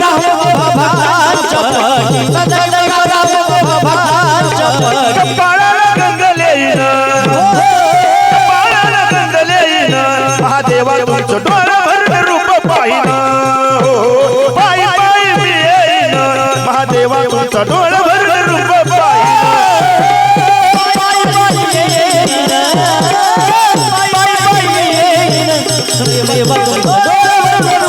राहो देवा भक्तांच्या पाठी. कपाळाला गंगले येईन कपाळाला गंगले येईन महादेवा तुमचं डोळं भरलं रूप पाहिन. हो, पायी पायी मी येईन. महादेवा तुमचं डोळं भरलं रूप पाहिन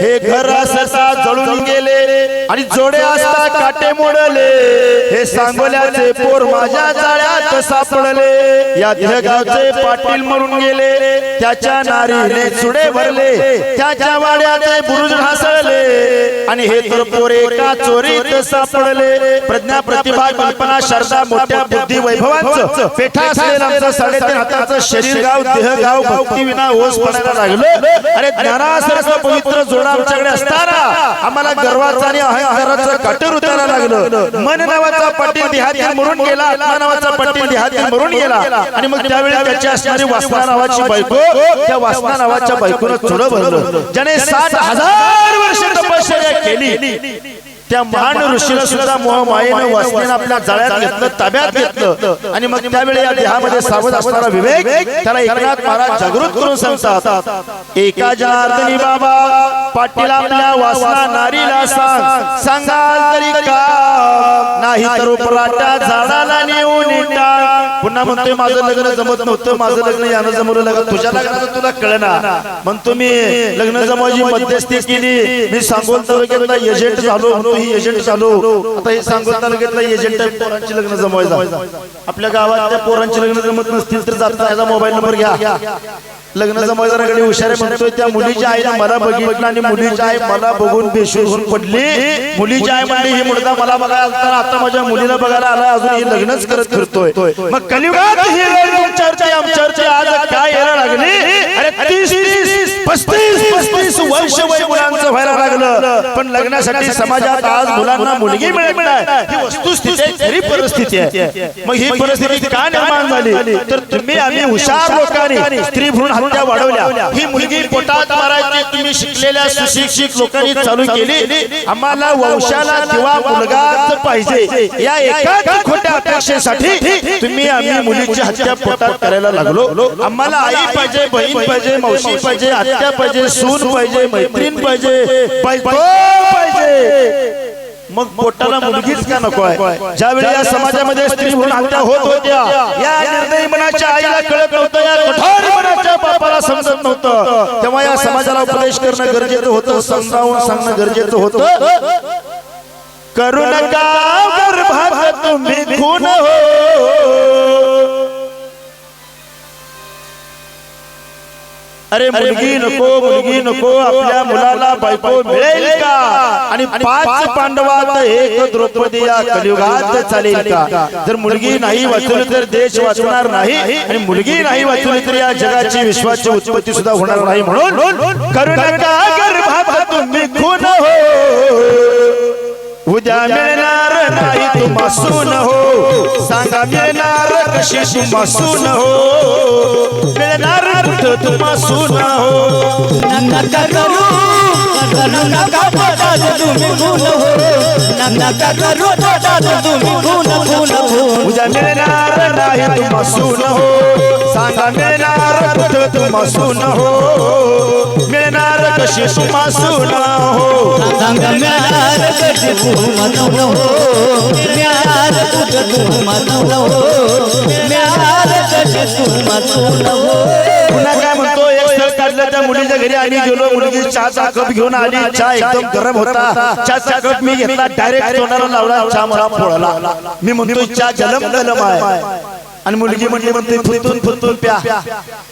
हे घर असता जळून गेले आणि जोडे असता काटे मोडले. हे सांगोल्याचे पोर माझ्या जाळ्यात सापडले. या गावचे पाटील म्हणून गेले. त्याच्या नारीने चुडे भरले. त्याच्या वाड्याचे बुरुज ढासळले. आणि हे तर पोर एका चोरीत सापडले. प्रज्ञा प्रतिभा कल्पना शारदा मोठ्या बुद्धी वैभवांचं पेठा असलेलं आमचं साडेतीन हाताचं शरीर गाव देह गाव भक्ती विना ओस पडायला लागलं. अरे ज्ञानासरचं पवित्र जोड आमच्याकडे असताना आम्हाला गर्वाचा आणि अहंकाराचं काटर उतारा लागलं. मन नावाचा पाटील देहाती मरून गेला. आत्मा नावाचा पाटील देहाती मरून गेला. आणि मग त्यावेळी त्याची असणारी वासना नावाची बायको त्या वासना नावाच्या बायकोनं चुडं भरलं ज्याने सात हजार वर्ष तपश्चर्या केली. त्या महान ऋषीला सुद्धा मोह मायेनं वासनेनं आपल्या जाळ्यात घेतलं ताब्यात घेतलं. आणि मग त्यावेळी या देहामध्ये सावध असणारा विवेक त्याला एकनाथ महाराज जागृत करून सांगतात एका जनार्दनी बाबा पाटील आपल्या वासना नारीला सांग. सांगाल तरी का? नाही तर उपराटा झाडाला नेऊन टाक पुन्हा म्हणतोय माझं लग्न जमत नव्हतं माझं लग्न यानं जमवलं लग्न तुझ्या लग्नाचं तुला कळना. म्हणतो मी लग्न जमवायची मध्यस्थी केली. मी सांगोल तालुक्यातला एजंट झालो ही एजंट चालू. आता हे सांगोल तालुक्यातला एजंट आहे पोरांची लग्न जमवायचा. आपल्या गावात त्या पोरांची लग्न जमत नसतील तर जाता मोबाईल नंबर घ्या. लग्न जमायचा कडे हुशार म्हणतोय त्या मुलीच्या आईने मला बघितलं आणि मुलीची आई मला बघून बेशूर होऊन पडली. मुलीची आई म्हणली ही मुलगा मला बघायला आला आता माझ्या मुलीला बघायला आला अजून ही लग्नच करत फिरतोय. मग कलियुगात ही चर्चा चर्चा आज काय यायला लागली. अरे तीस तीस पस्तीस पस्तीस वर्ष वय मुलांचं व्हायला लागलं. पण लग्नासाठी समाजात आज मुलांना मुलगी मिळत नाही. ही वस्तुस्थिती परिस्थिती आहे. मग ही परिस्थिती का निर्माण झाली? तर तुम्ही आम्ही हुशार लोकांनी स्त्री भ्रूण हत्या वाढवल्या. ही मुलगी पोटात मारायची तुम्ही शिकलेल्या सुशिक्षित लोकांनी चालू केली. आम्हाला वंशाला किंवा मुलगाच पाहिजे. या एकाच खोट्या अपेक्षेसाठी तुम्ही आम्ही मुलीची हत्या पोटात करायला लागलो. आम्हाला आई पाहिजे बहीण पाहिजे मावशी पाहिजे आत्या पाहिजे सून पाहिजे मैत्रीण पाहिजे पाहिजे. मग पोटाला मुलगीच का नको आहे? ज्यावेळी या समाजामध्ये स्त्री म्हणून हत्या होत होत्या या निर्दयी मनाच्या आईला कळत नव्हतं या कठोर मनाच्या बापाला समजत नव्हतं. तेव्हा या समाजाला उपदेश करणं गरजेचं होतं समजावून सांगणं गरजेचं होतं. करू नका गर्भात तुम्ही खून हो. अरे मुलगी नको मुलगी नको आपल्या मुलाला बायको मिळेल का? आणि पाच पांडवात एक द्रौपदी या कलियुगात चालेल का? जर मुलगी नाही वाचवली तर देश वाचणार नाही. आणि मुलगी नाही वाचवली तर या जगाची विश्वाची उत्पत्ती सुद्धा होणार नाही म्हणून गर्भात तुम्ही खून हो? उद्या मिळणार नाही तुम्हा सून हो? सांगा मिळणार कशी तुम्हा सून हो? मिळणार कुठं तुम्हा सून हो नका करू करू नका पदात तुम्ही गुण हो नका करू पदात तुम्ही गुण गुण गुण उद्या मिळणार नाही तुम्हा सून हो सांगा मिळणार कुठं तुम्हा सून हो मिळणार कशी तुम्हा सून हो सांग म्यार कशी तू म्हणून हो म्यार कुठं तू म्हणून हो म्यार कशी तू म्हणून हो पुन्हा काय म्हणतो एक स्थळ काढलं त्या मुलीच्या घरी आणि गेलो मुलगी चहाचा कप घेऊन आली चहा एकदम गरम होता चहाचा कप मी घेतला डायरेक्ट तोंडाला लावला चहा मला फोडला मी म्हणतो चहा जलम गलम आहे आणि मुलगी म्हटली म्हणते फुतून फुतून प्या.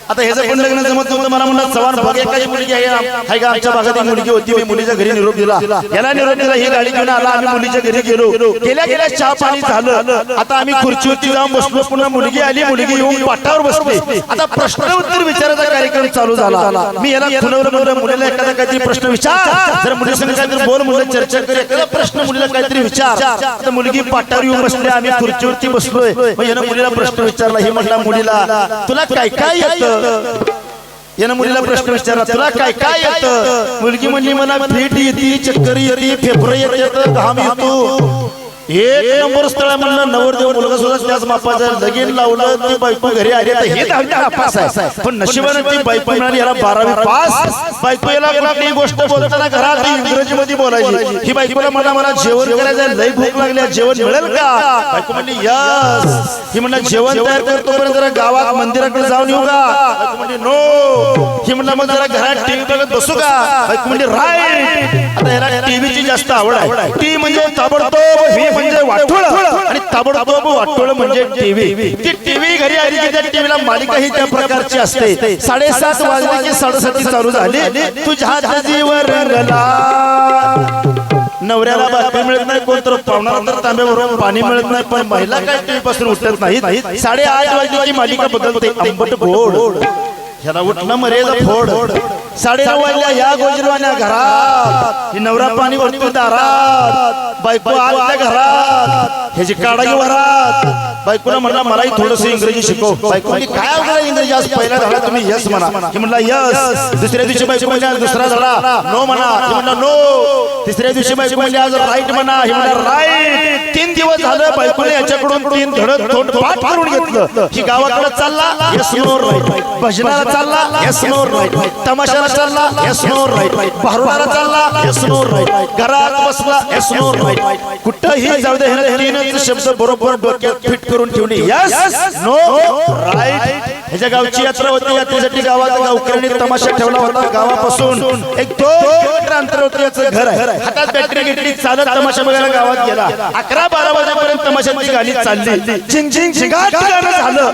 आता ह्याचं पण लग्न जमत नव्हतं मला म्हणलं चव्हाण बघ एखादी मुलगी आहे हाय का आमच्या भागात मुलगी होती मी मुलीच्या घरी निरोप दिला. याला निरोप दिला ही गाडी घेऊन आला आम्ही मुलीच्या घरी गेलो. गेल्या गेल्या चहा पाणी झालं. आता आम्ही खुर्चीवरती जाऊन बसलो पुन्हा मुलगी आली मुलगी येऊन पाटावर बसली. आता प्रश्न उत्तर विचारायचा कार्यक्रम चालू झाला. मी याला खुनवलं म्हणलं मुलीला एखादा काहीतरी प्रश्न विचार. जर मुलीसंग काहीतरी बोल म्हणलं चर्चा कर एखादा प्रश्न मुलीला काहीतरी विचार मुलगी पाटावर येऊन बसली आम्ही खुर्चीवरती बसलोय मुलीला प्रश्न विचारला हे म्हटला मुलीला तुला काय काय येतं? यानं मुलीला प्रश्न विचारला तुला काय काय येतं? मुलगी म्हणली मला फीट येते चक्कर येते फेफर येते घाम येतो. एक नंबर स्थळ आहे म्हणलं. नवरदेव मुलगा सुद्धा त्याच मापाचं लगीन लावलं. ती बायको घरी आली. आता हे दहावी नापास आहे. पण नशिबाने ती बायको मिळाली याला बारावी पास. बायको याला कुठली गोष्ट बोलताना घरात इंग्रजी मध्ये बोलायची. ही बायकोला म्हणा मला जेवण करायचं लय भूक लागल्या जेवण मिळेल का? बायको म्हणली यस. ही म्हणलं जेवण तयार करतो पण जरा गावात मंदिराकडे जाऊन येऊ का? म्हणजे नो. ही म्हणलं मग जरा घरात टीव्ही बघत बसू का? बायको म्हणजे राईट. आता याला टीव्हीची जास्त आवड आहे. टी म्हणजे ताबडतोब म्हणजे वाटोळ. आणि ताबडतोब वाटोळ म्हणजे टीव्ही. ती टीव्ही घरी आली की त्या टीव्हीला मालिका ही त्या प्रकारची असते. साडेसात वाजले की साडेसाती चालू झाली. तुझ्या जीवर नवऱ्याला बातमी मिळत नाही कोणतर पाहुणा तर तांब्याबरोबर पाणी मिळत नाही पण महिला काय टीव्ही पासून उठत नाही साडेआठ वाजली की मालिका बदलते. आंबट गोड. ह्याला उठणं मरेज फोड. साडे नऊ वाजल्या या गोजरवाण्या घरात. ही नवरा पाणी भरतो दारात. बायको आल्या घरात. ह्याची काढा वरात बायकोला म्हणला मलाही थोडस इंग्रजी शिकव. बायको काय अवघड इंग्रजी आज? पहिला धडा तुम्ही यस म्हणा. ही म्हणला यस. दुसऱ्या दिवशी बायको म्हणली आज दुसरा धडा. नो म्हणा. ही म्हणला नो तिसऱ्या दिवशी बायको म्हणली आज राईट म्हणा. ही म्हणला राईट. तीन दिवस झालं बायकोने याच्याकडून तीन धड तोंड पाठ करून घेतलं. ही गावाकडे चालला यस नो राईट भजनाला चालला यस नो राईट तमाशाला चालला. यस नो राईट भारुडाला चालला. यस नो राईट घरात बसला. यस नो राईट कुठंही जाऊ दे तीनच शब्द बरोबर डोक्यात फिट करून ठेवणे. यस नो राईट ह्याच्या गावची यात्रा होती यात्रेसाठी गावात गावकऱ्यांनी तमाशा ठेवला होता गावापासून. एक दोन किलोमीटर अंतर होतं याचं घर आहे. हातात बॅटरी घेतली चालत तमाशा बघायला गावात गेला. अकरा बारा वाजेपर्यंत तमाशाची गाणी चालली. झिंग झिंग झिंगाट झालं.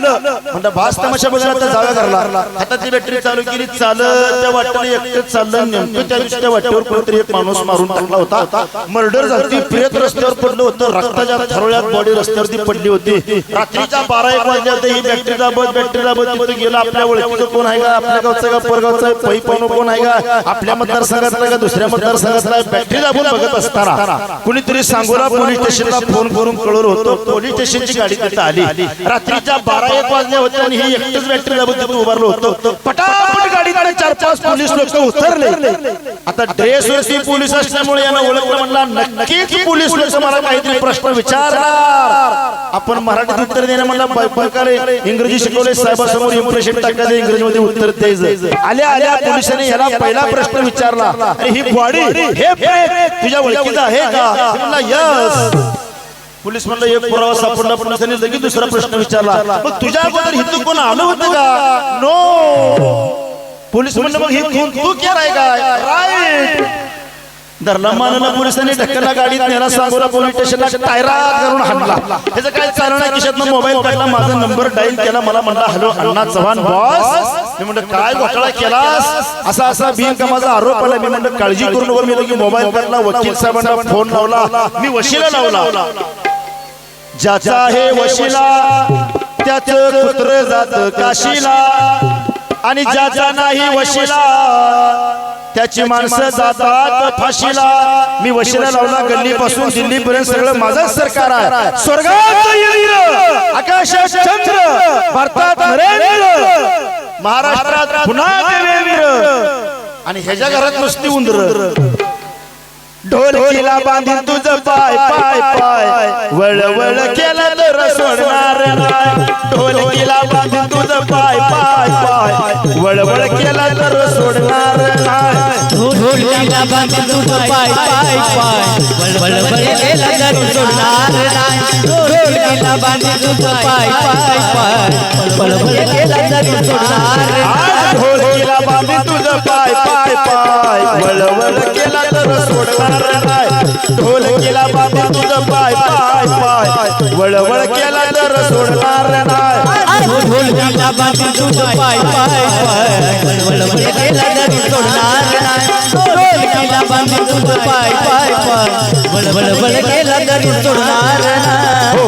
म्हणजे भास तमाशा बघायला तर जागा करला हाताची बॅटरी चालू केली चालत त्या वाटेने एकटंच चाललं. नेमकं त्या दिवशी त्या वाटेवर कोणतरी एक माणूस मारून टाकला होता. मर्डर झाली प्रेत रस्त्यावर पडलं होतं. रक्ताच्या थरोळ्यात बॉडी रस्त्यावरती पडली होती. रात्रीच्या बारा एक वाजल्या ही बॅटरीला बस बॅटरीला बस तिथे गेला आपल्या ओळखीचं कोण आहे का? आपल्या गावचं का? परगावचं आहे, पै पाहुणं कोण आहे का? आपल्या मतदारसंघातला का? दुसऱ्या मतदारसंघातला बॅटरी दाबून बघत असताना कुणीतरी सांगोला पोलीस स्टेशनला फोन करून कळवलं होतो. पोलीस स्टेशनची गाडी तिथं आली. रात्रीच्या बारा एक वाजल्या होत्या आणि हे एकटंच बॅटरी दाबून तिथं उभारलं होतं. पटापट गाडीकडे चार पाच पोलीस लोक उतरले. आता ड्रेस वरती पोलीस असल्यामुळे यांना ओळखलं म्हणला नक्कीच पोलीस लोक. मला काहीतरी प्रश्न विचारणार. आपण मराठीत उत्तर देणं म्हणला इंग्रजी शिकवले साहेब साहेबासमोर इम्प्रेशन टाकायचं इंग्रजीमध्ये उत्तर द्यायचं. आल्या आल्या पोलिसांनी याला पहिला प्रश्न विचारला. अरे ही बॉडी हे तुझ्या ओळखीचं आहे का? यस. पोलीस म्हणलं एक पुरावा सापडला पोलिसांनी लगेच दुसरा प्रश्न विचारला. मग तुझ्या अगोदर हिंदू कोण आलं होतं का? नो पोलीस म्हणलं मग हे खून तू केलाय काय राईट. धरला मानला पोलिसांनी ढकलला गाडीत नेला सांगोला पोलीस स्टेशनला टायरा करून हाणला. त्याचं काय चालू नाही खिशातनं मोबाईल काढला माझा नंबर डाईल केला मला म्हणला हॅलो अण्णा चव्हाण बॉस. मी म्हणलं काय घोटाळा केलास? असा असा बिनकामाचा आरोप आला. मी म्हणलं काळजी करू नको मी लगे मोबाईल काढला वकील साहेबांना फोन लावला. मी वशिला लावला. ज्याचा आहे वशिला त्याच कुत्र जात काशीला. आणि ज्याचा नाही वशिला त्याची माणसं जातात फाशीला. मी वशिला लावला गल्लीपासून दिल्लीपर्यंत सगळं माझंच सरकार आहे. स्वर्गात आकाशात चंद्र भारतात महाराष्ट्रात पुन्हा आणि ह्याच्या घरात नुसती उंदर. ढोलकीला बांधीन तुझं पाय पाय पाय वळ वळ केलं तर सोडणार नाही ढोलकीला बांधीन तुझं पाय पाय पाय. वळ वळ केलं तर सोडणार नाही ढोलीला बांधून तू पाय पाय पाय बळबळ केला सोडणार नाही ढोलीला बांधून तू पाय पाय पाय बळबळ केला सोडणार नाही आज ढोलकीला तुझं पाय पाय पाय बळबळ केला तर सोडणार नाही ढोल केला बाबा तुझं पाय पाय पाय वळवळ केला तर सोडणार नाही ढोल केला बाबा दूध पाय पाय पाय बळबळ केला तर सोडणार दोरीला बांधून दूध पाय पाय पाय. बळबळ केला तरी सोडणार